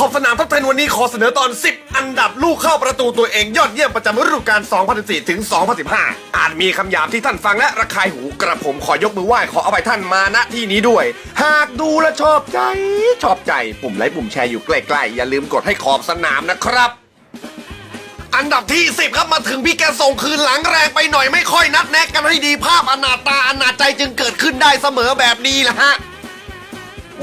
ขอบสนามท็อป10วันนี้ขอเสนอตอน 10 อันดับลูกเข้าประตูตัวเองยอดเยี่ยมประจำฤดูกาล 2014 ถึง 2015 อาจมีคำหยาบที่ท่านฟังและระคายหูกระผมขอยกมือไหว้ขอเอาไปท่านมาณที่นี้ด้วย หากดูและชอบใจ ชอบใจปุ่มไลค์ปุ่มแชร์อยู่ใกล้ๆ อย่าลืมกดให้ขอบสนามนะครับอันดับที่ 10 ครับมาถึงพี่แกส่งคืนหลังแรงไปหน่อยไม่ค่อยนัดแนะกันให้ดีภาพอนาตาอนาใจจึงเกิดขึ้นได้เสมอแบบนี้แหละฮะ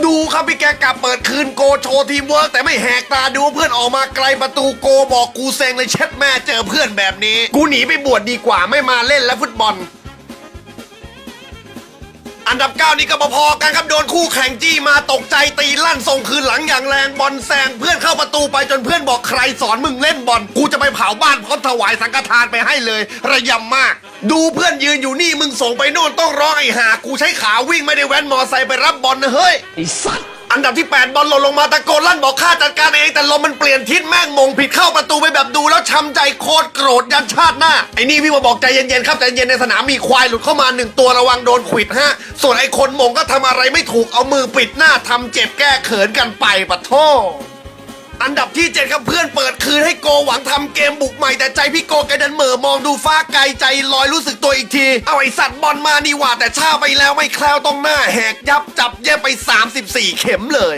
ดูครับพี่แกกลับเปิดคืนโกโชว์ทีมเวิร์กแต่ไม่แหกตาดูเพื่อนออกมาไกลประตูโกบอกกูเซ็งเลยเช็ดแม่เจอเพื่อนแบบนี้ กูหนีไปบวชดีกว่าไม่มาเล่นและฟุตบอล อันดับ 9 นี่ก็พอๆกันครับโดนคู่แข่งจี้มาตกใจตีลั่นส่งคืนหลังอย่างแรงบอลแซงเพื่อนเข้าประตูไปจนเพื่อนบอกใครสอนมึงเล่นบอลกูจะไปเผาบ้านพร้อมถวายสังฆทานไปให้เลย ระยำมาก ดูเพื่อนยืนอยู่นี่มึงส่งไปโน่นต้องร้องไอ้หากูใช้ขาวิ่งไม่ได้แว้นมอไซค์ไปรับบอลนะเฮ้ยไอ้สัตว์ อันดับที่ 8 บอลหล่นลงมาตะโกนลั่นบอกข้าจัดการเองแต่ลมมันเปลี่ยนทิศแม่งมงผิดเข้าประตูไปแบบดูแล้วช้ำใจโคตรโกรธยันชาติหน้า ไอ้นี่พี่งมาบอกใจเย็นๆครับใจเย็นในสนามมีควายหลุดเข้ามาหนึ่งตัวระวังโดนขวิดฮะส่วนไอ้คนมงก็ทำอะไรไม่ถูกเอามือปิดหน้าทำเจ็บแก้เขินกันไปปะโท อันดับที่ 7 ครับเพื่อนเปิดคืนให้โกหวังทำเกมบุกใหม่แต่ใจพี่โกแกดันเหม่อมองดูฟ้าไกลใจลอยรู้สึกตัวอีกที เอาไอสัตว์บอลมานี่หว่าแต่ชาไปแล้วไม่แคล้วต้องหน้าแหกยับจับเย็บไป 34 เข็มเลย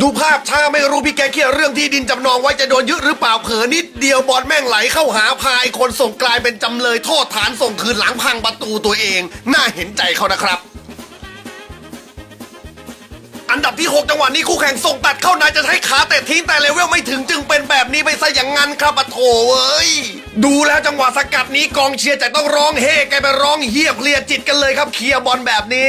ดูภาพช้าไม่รู้พี่แกเครียดเรื่องที่ดินจำนองไว้จะโดนยึดหรือเปล่าเผลอนิดเดียวบอลแม่งไหลเข้าหาพายคนส่งกลายเป็นจำเลยโทษฐานส่งคืนหลังพังประตูตัวเอง น่าเห็นใจเขานะครับ อันดับที่ 6 จังหวะนี้คู่แข่งส่งตัดเข้านายจะใช้ขาเตะทิ้งแต่เลเวลไม่ถึงจึงเป็นแบบนี้ไปซะอย่างนั้นครับอะโถเว้ย ดูแล้วจังหวะสกัดนี้กองเชียร์จะต้องร้องเฮกลายไปร้องเฮียเพลียจิตกันเลยครับเคลียร์บอลแบบนี้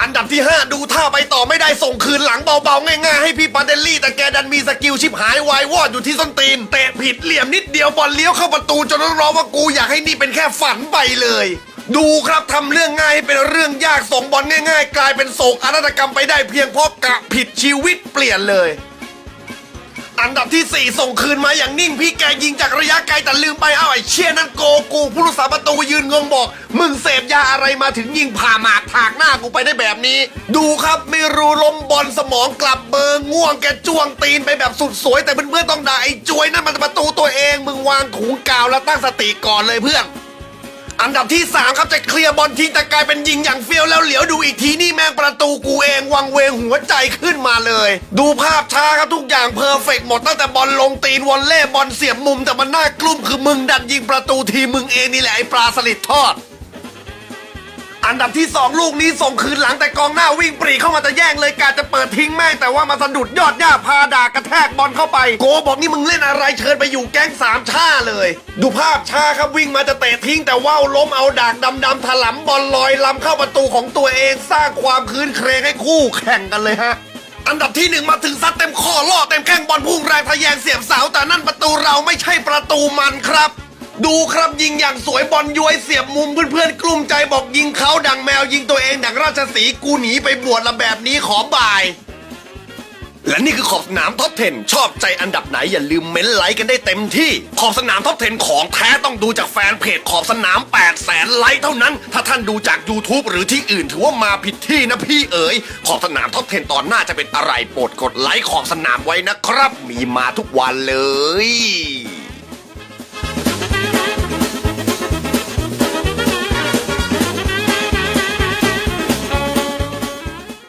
อันดับที่ 5 ดูท่าไปต่อไม่ได้ส่งคืนหลังเบาๆ ง่ายๆ ให้พี่ปาเดลลี่ แต่แกดันมีสกิลชิบหายวายวอดอยู่ที่ส้นตีนเตะผิดเหลี่ยมนิดเดียวบอลเลี้ยวเข้าประตูจนต้องร้องว่ากูอยากให้นี่เป็นแค่ฝันไปเลย ดูครับทำเรื่องง่ายให้เป็นเรื่องยากส่งบอลง่าย ๆ กลายเป็นโศกอนาตกรรมไปได้เพียงเพราะกะผิดชีวิตเปลี่ยนเลย อันดับที่ 4 ส่งคืนมาอย่างนิ่งพี่แกยิงจากระยะไกลแต่ลืมไปเอาไอ้เชี่ยนั่นโกกูผู้รักษาประตูยืนงงบอก มึงเสพยาอะไรมาถึงยิงผ่าหมากถากหน้ากูไปได้แบบนี้ ดูครับไม่รู้ลมบอลสมองกลับเบอร์ง่วงแกจ้วงตีนไปแบบสุดสวยแต่เพื่อนๆต้องด่าไอ้จวยนั่นมันประตูตัวเองมึงวางถุงกาวแล้วตั้งสติก่อนเลยเพื่อน อันดับที่ 3 ครับจะเคลียร์บอลทิ้งแต่กลายเป็นยิงอย่างเฟี้ยวแล้วเหลียวดูอีกทีนี่แม่งประตูกูเองวังเวงหัวใจขึ้นมาเลย ดูภาพช้าครับทุกอย่างเพอร์เฟกต์หมดตั้งแต่บอลลงตีนวอลเล่บอลเสียบมุมแต่มันน่ากลุ้มคือมึงดันยิงประตูทีมึงเองนี่แหละไอ้ปลาสลิดทอดอันดับที่ 2 ลูกนี้ส่งคืนหลังแต่กองหน้าวิ่งปรีเข้ามาจะแย่งเลยก ทิ้งแม่งแต่ว่ามาสะดุดยอดหญ้าพาดากระแทกบอลเข้าไป โกบอกนี่มึงเล่นอะไรเชิญไปอยู่แก๊งสามชาเลย ดูภาพชาครับวิ่งมาจะเตะทิ้งแต่ว่าวล้มเอาดากดำๆถลำบอลลอยลำเข้าประตูของตัวเองสร้างความคืนเครงให้คู่แข่งกันเลยฮะอันดับที่หนึ่งมาถึงซัดเต็มข้อล่อเต็มแข้งบอลพุ่งแรงทะแยงเสียบเสาแต่นั่นประตูเราไม่ใช่ประตูมันครับ ดูครับยิงอย่างสวยบอลย้วยเสียบมุมเพื่อนๆกลุ้มใจบอกยิงเขาดังแมวยิงตัวเองดังราชสีกูหนีไปบวชละแบบนี้ขอบาย และนี่คือขอบสนามท็อป 10 ชอบใจอันดับไหนอย่าลืมเม้นไลค์กันได้เต็มที่ ขอบสนามท็อป 10 ของแท้ต้องดูจากแฟนเพจขอบสนาม8แสนไลค์เท่านั้น ถ้าท่านดูจาก YouTube หรือที่อื่นถือว่ามาผิดที่นะพี่เอ๋ย ขอบสนามท็อป 10 ตอนหน้าจะเป็นอะไรโปรดกดไลค์ขอบสนามไว้นะครับ มีมาทุกวันเลย